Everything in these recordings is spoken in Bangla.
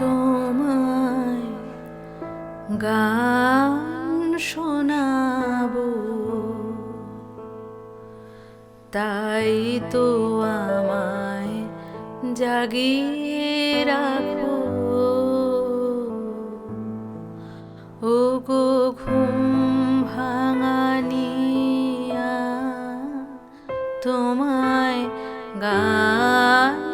তোমায় গান শোনাব। তাই তো আমায় জাগিয়ে রাখো। ও গো ঘুম ভাঙানিয়া তোমায় গান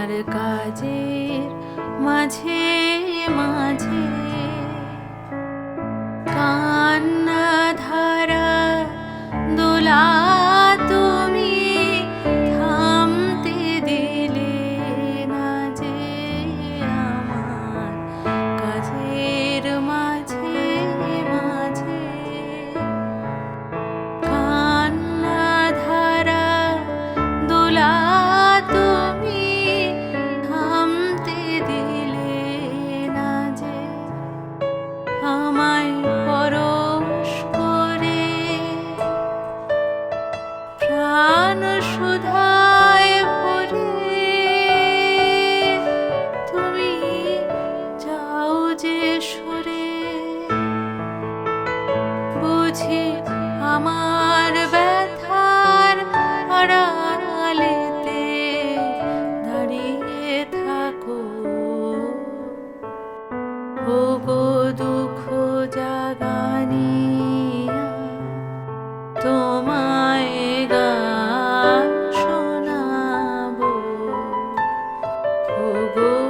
আমার কাজের মাঝে মাঝে go.